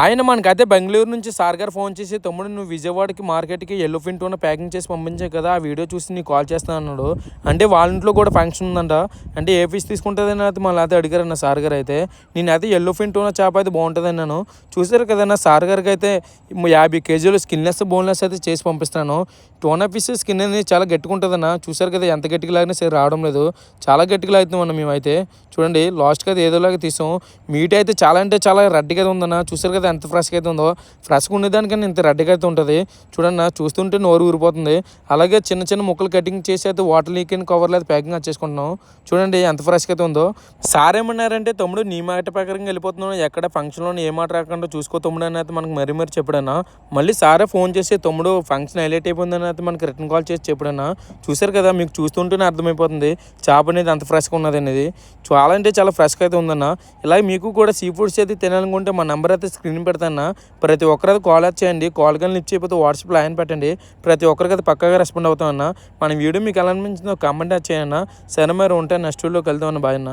ఆయన మనకైతే బెంగళూరు నుంచి సార్ గారు ఫోన్ చేసి తమ్ముడు నువ్వు విజయవాడకి మార్కెట్కి ఎల్లో ఫిన్ టూన ప్యాకింగ్ చేసి పంపించావు కదా ఆ వీడియో చూసి నీకు కాల్ చేస్తాను అన్నాడు. అంటే వాళ్ళ ఇంట్లో కూడా ఫంక్షన్ ఉందంట. అంటే ఏ ఫిష్ తీసుకుంటుందని అయితే మళ్ళీ అయితే అడిగారన్న సార్ గారు అయితే. నేను అయితే ఎల్లో ఫిన్ టూన చేప అయితే బాగుంటుంది అన్నాను. చూసారు కదన్నా సార్ గారికి అయితే యాభై కేజీలు స్కిన్లెస్ బోన్లెస్ అయితే చేసి పంపిస్తాను. టోనా ఫిష్ స్కిన్ అనేది చాలా గట్టిగా చూసారు కదా ఎంత గట్టిగా లాగినా సరే రావడం లేదు. చాలా గట్టిగా లాగుతాం అన్న మేమైతే. చూడండి లాస్ట్కి అయితే ఏదోలాగా తీసాం. మీట్ అయితే చాలా అంటే చాలా రెడ్గా ఉందన్న. చూసారు కదా ఎంత ఫ్రెష్గా అయితే ఉందో. ఫ్రెష్గా ఉండేదానికన్నా ఇంత రెడ్గా అయితే ఉంటుంది. చూడన్న చూస్తుంటే నోరు ఊరిపోతుంది. అలాగే చిన్న చిన్న ముక్కలు కటింగ్ చేసి అయితే వాటర్ లీక్ అయిన కవర్లు అయితే ప్యాకింగ్ వచ్చేసుకుంటున్నాం చూడండి ఎంత ఫ్రెష్గా అయితే ఉందో. సార్ ఏమన్నారంటే తమ్ముడు నీ మాట ప్రకారంగా వెళ్ళిపోతున్నావు ఎక్కడ ఫంక్షన్లో ఏ మాట రాకుండా చూసుకో తమ్ముడు అని అయితే మనకు మరీ మరీ చెప్పడన్నా. మళ్ళీ సారే ఫోన్ చేసి తమ్ముడు ఫంక్షన్ హైలైట్ అయిపోయిందని అయితే మనకి రిటర్న్ కాల్ చేసి చెప్పడన్నా. చూసారు కదా మీకు చూస్తుంటేనే అర్థమైపోతుంది. చేప అనేది అంత ఫ్రెష్గా ఉన్నది అనేది. చాలా అంటే చాలా ఫ్రెష్గా అయితే ఉందన్న. ఇలాగే మీకు కూడా సీ ఫుడ్స్ అయితే తినాలనుకుంటే మా నెంబర్ అయితే స్క్రీన్ పెడతాను ప్రతి ఒక్కరికి కాల్ చేయండి. కాల్ కానీ లిఫ్ట్ చేయకపోతే వాట్సాప్లో ఆయన పెట్టండి. ప్రతి ఒక్కరికి అది పక్కగా రెస్పాండ్ అవుతామన్నా మన వీడియో మీకు ఎలా అనిపించిందో కామెంట్ చేయండి సరే మరి ఉంటే. నెక్స్ట్ వీడియోకి వెళ్తామన్న బాయ్ అన్న.